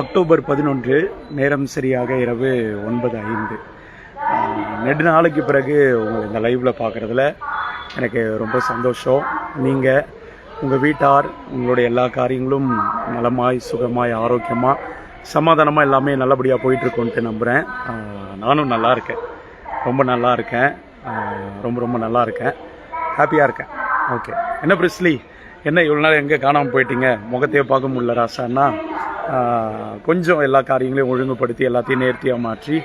October பதினொன்று நேரம் சரியாக இரவு ஒன்பது ஐந்து. நெடு நாளைக்கு பிறகு உங்களை இந்த லைவில் பார்க்குறதுல எனக்கு ரொம்ப சந்தோஷம். நீங்கள் உங்கள் வீட்டார் உங்களுடைய எல்லா காரியங்களும் நலமாய் சுகமாய் ஆரோக்கியமாக சமாதானமாக எல்லாமே நல்லபடியாக போயிட்டுருக்கோன்ட்டு நம்புகிறேன் நானும் நல்லா இருக்கேன். ரொம்ப நல்லா இருக்கேன். ரொம்ப ரொம்ப நல்லா இருக்கேன். ஹாப்பியாக இருக்கேன். ஓகே என்ன பிரிஸ்லி? என்ன இவ்வளோ நாள் எங்கே காணாமல் போயிட்டீங்க? முகத்தையே பார்க்க முடியல ராசான்னா கொஞ்சம் எல்லா காரியங்களையும் ஒழுங்குபடுத்தி எல்லாத்தையும் நேர்த்தியாக மாற்றி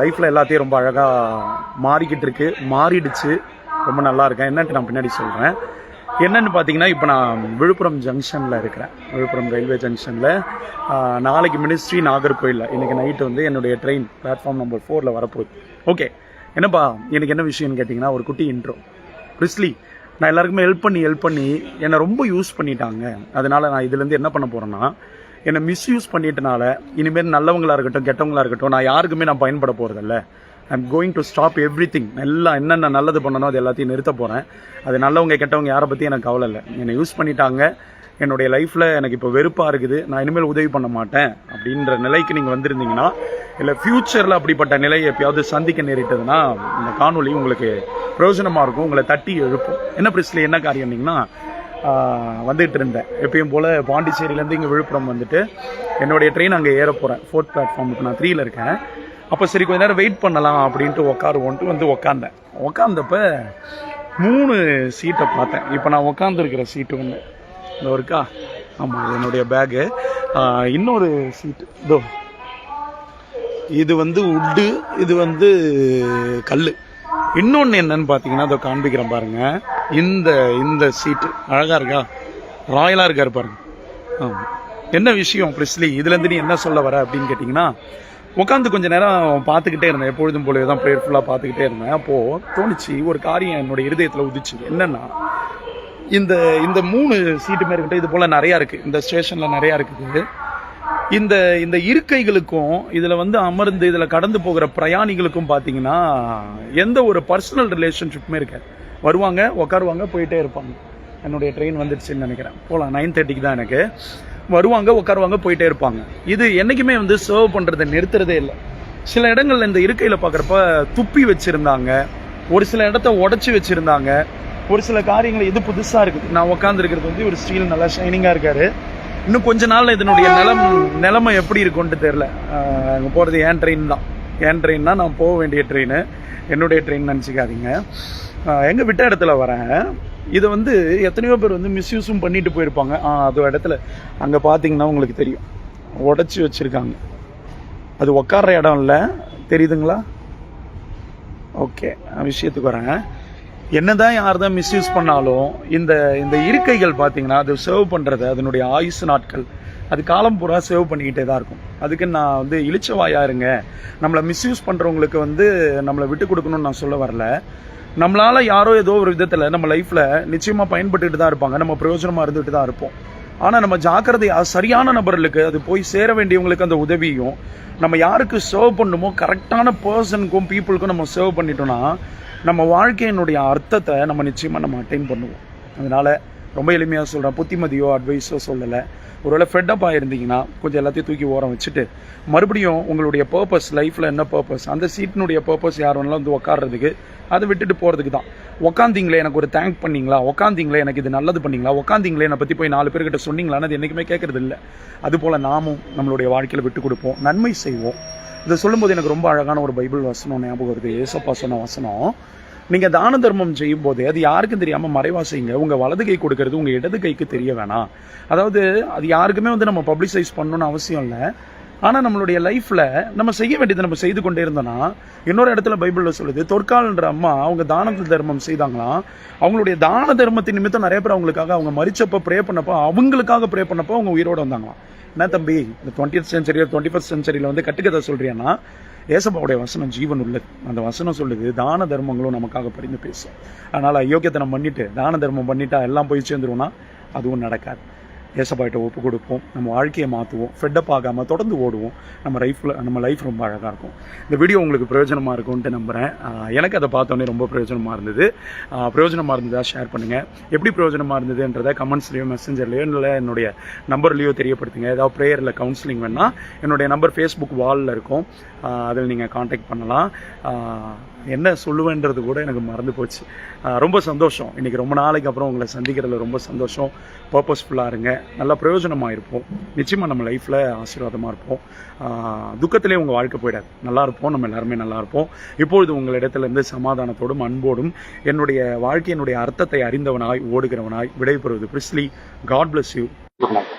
லைஃப்பில் எல்லாத்தையும் ரொம்ப அழகாக மாறிக்கிட்டு இருக்கு. மாறிடுச்சு. ரொம்ப நல்லா இருக்கேன். என்னன்ட்டு நான் பின்னாடி சொல்கிறேன் என்னென்னு பார்த்தீங்கன்னா இப்போ நான் விழுப்புரம் ஜங்ஷனில் இருக்கிறேன். விழுப்புரம் ரயில்வே ஜங்ஷனில் நாளைக்கு மினிஸ்ட்ரி நாகர்கோயிலில். இன்றைக்கி நைட்டு வந்து என்னுடைய ட்ரெயின் பிளாட்ஃபார்ம் நம்பர் ஃபோரில் வரப்போகுது. ஓகே என்னப்பா எனக்கு என்ன விஷயம்னு கேட்டிங்கன்னா ஒரு குட்டி இன்ட்ரோ ரிஸ்லி நான் எல்லாருக்குமே ஹெல்ப் பண்ணி ஹெல்ப் பண்ணி என்னை ரொம்ப யூஸ் பண்ணிட்டாங்க. அதனால் நான் இதுலேருந்து என்ன பண்ண போகிறேன்னா என்னை மிஸ்யூஸ் பண்ணிட்டனால இனிமேல் நல்லவங்களாக இருக்கட்டும் கெட்டவங்களா இருக்கட்டும் நான் யாருக்குமே நான் பயன்பட போகிறதில்ல I'm going to stop everything எல்லாம் என்னென்ன நல்லது பண்ணணும் அது எல்லாத்தையும் நிறுத்த போகிறேன் அது நல்லவங்க கெட்டவங்க யாரை பற்றி எனக்கு கவலை இல்லை. என்னை யூஸ் பண்ணிட்டாங்க. என்னுடைய லைஃப்பில் எனக்கு இப்போ வெறுப்பாக இருக்குது. நான் இனிமேல் உதவி பண்ண மாட்டேன் அப்படின்ற நிலைக்கு நீங்கள் வந்திருந்தீங்கன்னா இல்லை ஃப்யூச்சரில் அப்படிப்பட்ட நிலையை எப்பயாவது சந்திக்க நேரிட்டதுன்னா இந்த காணொலி உங்களுக்கு பிரயோஜனமாக இருக்கும். உங்களை தட்டி எழுப்பும். என்ன பிரச்சனை என்ன காரியம்னீங்கன்னா வந்துகிட்டு இருந்தேன். எப்பயும் போல் பாண்டிச்சேரியிலேருந்து இங்கே விழுப்புரம் வந்துட்டு என்னுடைய ட்ரெயின் அங்கே ஏற போகிறேன் ஃபோர்த் பிளாட்ஃபார்முக்கு நான் த்ரீயில் இருக்கேன். அப்போ சரி கொஞ்ச நேரம் வெயிட் பண்ணலாம் அப்படின்ட்டு உட்காருவோன்ட்டு வந்து உக்காந்தேன். உக்காந்தப்ப மூணு சீட்டை பார்த்தேன். இப்போ நான் உட்காந்துருக்கிற சீட்டு ஒன்று இந்த இருக்கா? ஆமாம் என்னுடைய பேகு இன்னொரு சீட்டு இதோ. இது வந்து உட்டு இது வந்து கல் இன்னொன்று என்னன்னு பார்த்தீங்கன்னா அதை காண்பிக்கிறேன் பாருங்கள் இந்த இந்த சீட்டு அழகாக இருக்கா? ராயலாக இருக்கார் பாருங்க. ஆமாம் என்ன விஷயம் பிரிஸ்லி? இதுலேருந்து நீ என்ன சொல்ல வர அப்படின்னு கேட்டிங்கன்னா உட்காந்து கொஞ்ச நேரம் பார்த்துக்கிட்டே இருந்தேன். எப்பொழுதும் போலவே தான் ப்ரேயர்ஃபுல்லாக பார்த்துக்கிட்டே இருந்தேன். அப்போது தோணுச்சு ஒரு காரியம் என்னோட இருதயத்தில் உதிச்சு. என்னென்னா இந்த இந்த மூணு சீட்டுமே இருக்கட்டும் இது போல் நிறையா இருக்குது இந்த ஸ்டேஷனில் நிறையா இருக்குது. இந்த இந்த இருக்கைகளுக்கும் இதில் வந்து அமர்ந்து இதில் கடந்து போகிற பிரயாணிகளுக்கும் பார்த்தீங்கன்னா எந்த ஒரு பர்சனல் ரிலேஷன்ஷிப்புமே இருக்காது. வருவாங்க உட்காருவாங்க போயிட்டே இருப்பாங்க. என்னுடைய ட்ரெயின் வந்துடுச்சுன்னு நினைக்கிறேன். போகலாம் நைன் தேர்ட்டிக்கு தான் எனக்கு. வருவாங்க உட்காருவாங்க போயிட்டே இருப்பாங்க. இது என்றைக்குமே வந்து சர்வ் பண்ணுறதை நிறுத்துறதே இல்லை. சில இடங்கள்ல இந்த இருக்கையில் பார்க்குறப்ப துப்பி வச்சுருந்தாங்க. ஒரு சில இடத்த உடச்சி வச்சுருந்தாங்க. ஒரு சில காரியங்கள் இது புதுசாக இருக்குது. நான் உட்காந்துருக்கிறது வந்து ஒரு ஸ்டீல் நல்லா ஷைனிங்காக இருக்காரு. இன்னும் கொஞ்ச நாளில் இதனுடைய நிலம் நிலமை எப்படி இருக்கும்னு தெரில அங்கே போகிறது ஏன் ட்ரெயின் தான். ஏன் ட்ரெயின்னா நான் போக வேண்டிய ட்ரெயின் என்னுடைய ட்ரெயின் நினச்சிக்காதீங்க. எங்கே விட்ட இடத்துல வரேன். இதை வந்து எத்தனையோ பேர் வந்து மிஸ்யூஸும் பண்ணிட்டு போயிருப்பாங்க. அது இடத்துல. அங்கே பார்த்தீங்கன்னா உங்களுக்கு தெரியும். உடச்சி வச்சுருக்காங்க. அது உட்கார்ற இடம் இல்லை. தெரியுதுங்களா? ஓகே விஷயத்துக்கு வரேன். என்னதான் யார் தான் மிஸ்யூஸ் பண்ணாலும் இந்த இந்த இருக்கைகள் பார்த்தீங்கன்னா அது சேவ் பண்ணுறது அதனுடைய ஆயுசு நாட்கள். அது காலம் பூரா சேவ் பண்ணிக்கிட்டே தான் இருக்கும். அதுக்கு நான் வந்து இளிச்சவாயா இருங்க. நம்மளை மிஸ்யூஸ் பண்ணுறவங்களுக்கு வந்து நம்மளை விட்டு கொடுக்கணும்னு நான் சொல்ல வரல. நம்மளால் யாரோ ஏதோ ஒரு விதத்தில் நம்ம லைஃப்பில் நிச்சயமாக பயன்பட்டுட்டு தான் இருப்பாங்க. நம்ம பிரயோஜனமாக இருந்துட்டு தான் இருப்போம். ஆனால் நம்ம ஜாக்கிரதையா சரியான நபர்களுக்கு அது போய் சேர வேண்டியவங்களுக்கு அந்த உதவியும் நம்ம யாருக்கு சர்வ் பண்ணுமோ கரெக்டான பர்சனுக்கும் பீப்புளுக்கும் நம்ம சர்வ் பண்ணிட்டோம்னா நம்ம வாழ்க்கையினுடைய அர்த்தத்தை நம்ம நிச்சயமாக நம்ம அட்டைன் பண்ணுவோம். அதனால் ரொம்ப எளிமையாக சொல்கிறேன் புத்திமதியோ அட்வைஸோ சொல்லலை. ஒருவேளை ஃபெட்டப் ஆயிருந்தீங்கன்னா கொஞ்சம் எல்லாத்தையும் தூக்கி ஓரம் வச்சுட்டு மறுபடியும் உங்களுடைய பர்பஸ் லைஃப்பில் என்ன பர்பஸ் அந்த சீட்டினுடைய பர்பஸ் யார் வேணாலும் வந்து உட்காடுறதுக்கு அதை விட்டுட்டு போகிறதுக்கு தான். உக்காந்தீங்களே எனக்கு ஒரு தேங்க் பண்ணிங்களா? உக்காந்தீங்களே எனக்கு இது நல்லது பண்ணீங்களா? உட்காந்திங்களே என்னை பற்றி போய் நாலு பேர்கிட்ட சொன்னீங்களான்னு அது என்றைக்குமே கேட்குறது இல்லை. அதுபோல் நாமும் நம்மளுடைய வாழ்க்கையில் விட்டு கொடுப்போம். நன்மை செய்வோம். இதை சொல்லும்போது எனக்கு ரொம்ப அழகான ஒரு பைபிள் வசனம் ஞாபகம் வருது. ஏசப்பா சொன்ன வசனம் நீங்கள் தான தர்மம் செய்யும் போது அது யாருக்கும் தெரியாமல் மறைவா செய்யுங்க. உங்கள் வலது கை கொடுக்கறது உங்கள் இடது கைக்கு தெரிய வேணாம். அதாவது அது யாருக்குமே வந்து நம்ம பப்ளிசைஸ் பண்ணணும்னு அவசியம் இல்லை. ஆனால் நம்மளுடைய லைஃப்பில் நம்ம செய்ய வேண்டியதை நம்ம செய்து கொண்டே இருந்தோம்னா இன்னொரு இடத்துல பைபிளில் சொல்லுது தொற்காலன்ற அம்மா அவங்க தான தர்மம் செய்தாங்களாம் அவங்களுடைய தான தர்மத்தின் நிமித்தம் நிறைய பேர் அவங்களுக்காக அவங்க மறிச்சப்போ ப்ரே பண்ணப்போ அவங்களுக்காக ப்ரே பண்ணப்போ அவங்க உயிரோடு வந்தாங்களாம். என்ன தம்பி இந்த டுவெண்ட்டி சென்ச்சுரி டுவெண்ட்டி ஃபஸ்ட் சென்ச்சுரியில் வந்து கட்டுக்கதை சொல்றியான்னா ஏசப்பாவுடைய வசனம் ஜீவன் உள்ளது. அந்த வசனம் சொல்லுது தான தர்மங்களும் நமக்காக பரிந்து பேசும். அதனால் அயோக்கியத்தனம் பண்ணிட்டு தான தர்மம் பண்ணிட்டா எல்லாம் போய் சேர்ந்துருவோம்னா அதுவும் நடக்காது. ஏசப்பாயிட்ட ஒப்பு கொடுப்போம். நம்ம வாழ்க்கையை மாற்றுவோம் ஃபெட்டப் ஆகாமல் தொடர்ந்து ஓடுவோம். நம்ம லைஃப்பில் நம்ம லைஃப் ரொம்ப அழகாக இருக்கும். இந்த வீடியோ உங்களுக்கு பிரயோஜனமாக இருக்கும்ன்ட்டு நம்புகிறேன் எனக்கு அதை பார்த்தோன்னே ரொம்ப பிரயோஜனமாக இருந்தது. பிரயோஜனமாக இருந்ததாக ஷேர் பண்ணுங்கள் எப்படி பிரயோஜனமாக இருந்ததுன்றதை கமெண்ட்ஸ்லையோ மெசஞ்சர்லையோ இல்லை என்னுடைய நம்பர்லையோ தெரியப்படுத்துங்க. ஏதாவது ப்ரேயரில் கவுன்சிலிங் வேணால் என்னுடைய நம்பர் ஃபேஸ்புக் வாலில் இருக்கும். அதில் நீங்கள் காண்டாக்ட் பண்ணலாம். என்ன சொல்லுவேன்றது கூட எனக்கு மறந்து போச்சு. ரொம்ப சந்தோஷம். இன்றைக்கி ரொம்ப நாளைக்கு அப்புறம் உங்களை சந்திக்கிறதுல ரொம்ப சந்தோஷம். பர்பஸ்ஃபுல்லாக இருங்க. நல்லா பிரயோஜனமாக இருப்போம். நிச்சயமாக நம்ம லைஃப்பில் ஆசீர்வாதமாக இருப்போம். ஆஹ் துக்கத்திலே உங்கள் வாழ்க்கை போயிடாது. நல்லா இருப்போம். நம்ம எல்லாருமே நல்லா இருப்போம். இப்பொழுது உங்களிடத்துலேருந்து சமாதானத்தோடும் அன்போடும் என்னுடைய வாழ்க்கையினுடைய அர்த்தத்தை அறிந்தவனாய் ஓடுகிறவனாய் விடைபெறுவது பிரிஸ்லி. God bless you good night